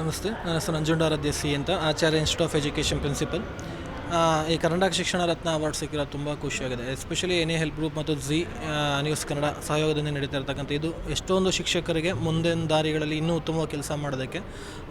ನಮಸ್ತೆ. ನನ್ನ ಹೆಸರು ನಂಜುಂಡಾರಾಧ್ಯ ಸಿ ಅಂತ Acharya Institute of Education principal ಈ ಕರ್ನಾಟಕ ಶಿಕ್ಷಣ ರತ್ನ ಅವಾರ್ಡ್ ಸಿಕ್ಕಿರೋದು ತುಂಬ ಖುಷಿಯಾಗಿದೆ. ಎಸ್ಪೆಷಲಿ ಎನಿ ಹೆಲ್ಪ್ ಗ್ರೂಪ್ ಮತ್ತು ಜಿ ನ್ಯೂಸ್ ಕನ್ನಡ ಸಹಯೋಗದಿಂದ ನಡೀತಾ ಇರ್ತಕ್ಕಂಥ ಇದು ಎಷ್ಟೊಂದು ಶಿಕ್ಷಕರಿಗೆ ಮುಂದಿನ ದಾರಿಗಳಲ್ಲಿ ಇನ್ನೂ ಉತ್ತಮ ಕೆಲಸ ಮಾಡೋದಕ್ಕೆ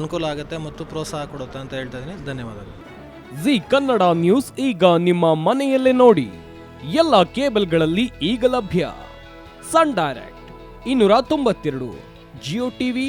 ಅನುಕೂಲ ಆಗುತ್ತೆ ಮತ್ತು ಪ್ರೋತ್ಸಾಹ ಕೊಡುತ್ತೆ ಅಂತ ಹೇಳ್ತಾ ಇದ್ದೀನಿ. ಧನ್ಯವಾದಗಳು. ಜಿ ಕನ್ನಡ ನ್ಯೂಸ್ ಈಗ ನಿಮ್ಮ ಮನೆಯಲ್ಲೇ ನೋಡಿ. ಎಲ್ಲ ಕೇಬಲ್ಗಳಲ್ಲಿ ಈಗ ಲಭ್ಯ. ಸನ್ ಡೈರೆಕ್ಟ್ ಇನ್ನೂರ ತೊಂಬತ್ತೆರಡು ಜಿಯೋ ಟಿವಿ